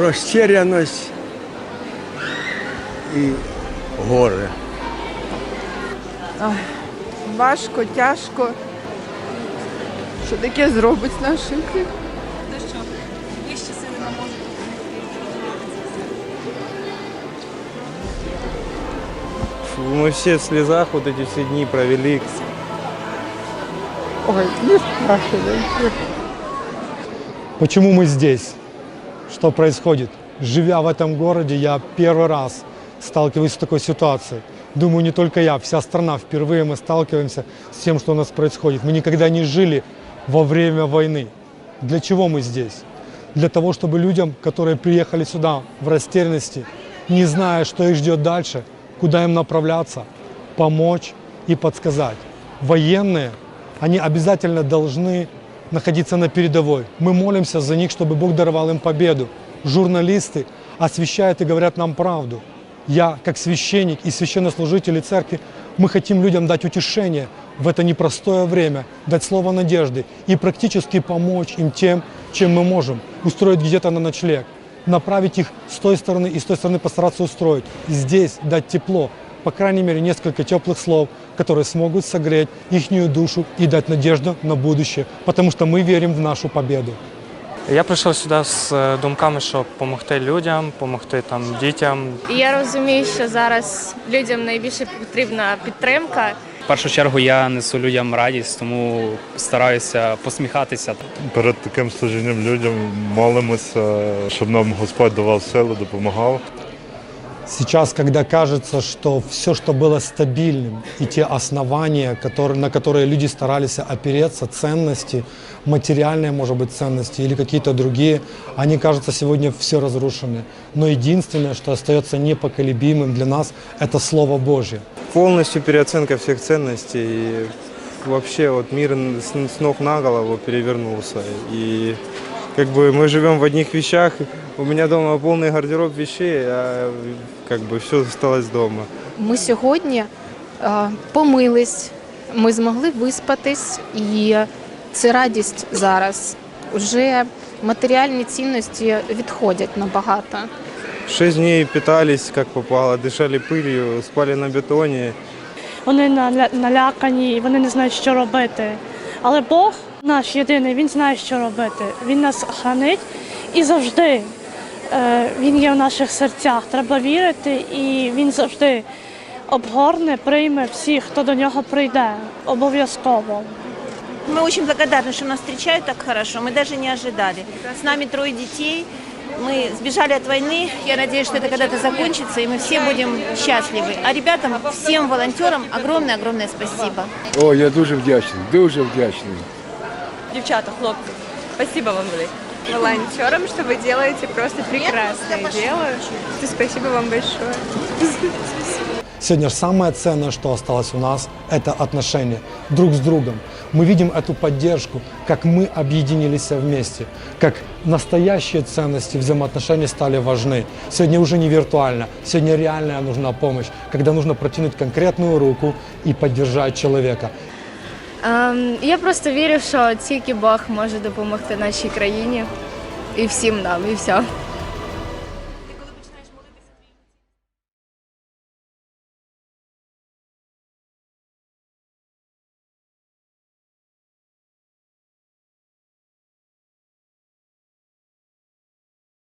розтеряність і горе. Важко, тяжко. Що таке зробить з нашим країном? те, що вищі сили не можуть. Фу, Мы все в слезах вот эти все дни провели. Ой, не спрашивайте. Почему мы здесь? Что происходит? Живя в этом городе, я первый раз сталкиваюсь с такой ситуацией. Думаю, не только я, вся страна. Впервые мы сталкиваемся с тем, что у нас происходит. Мы никогда не жили во время войны. Для чего мы здесь? Для того, чтобы людям, которые приехали сюда в растерянности, не зная, что их ждет дальше, куда им направляться, помочь и подсказать. Военные, они обязательно должны находиться на передовой. Мы молимся за них, чтобы Бог даровал им победу. Журналисты освещают и говорят нам правду. Я, как священник и священнослужители церкви, мы хотим людям дать утешение в это непростое время, дать слово надежды и практически помочь им тем, чем мы можем. Устроить где-то на ночлег, направить их с той стороны и с той стороны постараться устроить. Здесь дать тепло, по крайней мере, несколько теплых слов, которые смогут согреть ихнюю душу и дать надежду на будущее, потому что мы верим в нашу победу. Я прийшов сюди з е, думками, щоб допомогти людям, допомогти там дітям. І я розумію, що зараз людям найбільше потрібна підтримка. В першу чергу я несу людям радість, тому стараюся посміхатися. перед таким служінням людям молимося, щоб нам Господь давав силу, допомагав. Сейчас, когда кажется, что все, что было стабильным, и те основания, которые, на которые люди старались опереться, ценности, материальные, может быть, ценности или какие-то другие, они, кажется, сегодня все разрушены. Но единственное, что остается непоколебимым для нас, это Слово Божье. Полностью переоценка всех ценностей. И вообще вот мир с, ног на голову перевернулся. И как бы мы живем в одних вещах. У меня дома полный гардероб вещей, а как бы все осталось дома. Ми сьогодні е, помились, ми змогли виспатись, і це радість зараз. Уже матеріальні цінності відходять набагато. Шесть дней питались как попало, дышали пылью, спали на бетоне. Вони наля- налякані, і вони не знають, що робити. Але Бог наш єдиний, Він знає, що робити. Він нас хранить і завжди е, Він є в наших серцях. Треба вірити, і Він завжди обгорне, прийме всіх, хто до нього прийде. Обов'язково. Мы очень благодарны, что нас встречают так хорошо. Мы даже не ожидали. С нами трое детей. Мы сбежали от войны. Я надеюсь, что это когда-то закончится, и мы все будем счастливы. А ребятам, всем волонтерам огромное-огромное спасибо. О, я дуже вдячний, дуже вдячний. Дівчата, хлопці, спасибо вам велике. Волонтерам, что вы делаете просто прекрасное дело. Спасибо вам большое. Сегодня же самое ценное, что осталось у нас, это отношения друг с другом. Мы видим эту поддержку, как мы объединились вместе, как настоящие ценности взаимоотношений стали важны. Сегодня уже не виртуально, сегодня реальная нужна помощь, когда нужно протянуть конкретную руку и поддержать человека. Ем, я просто вірю, що тільки Бог може допомогти нашій країні і всім нам, і все.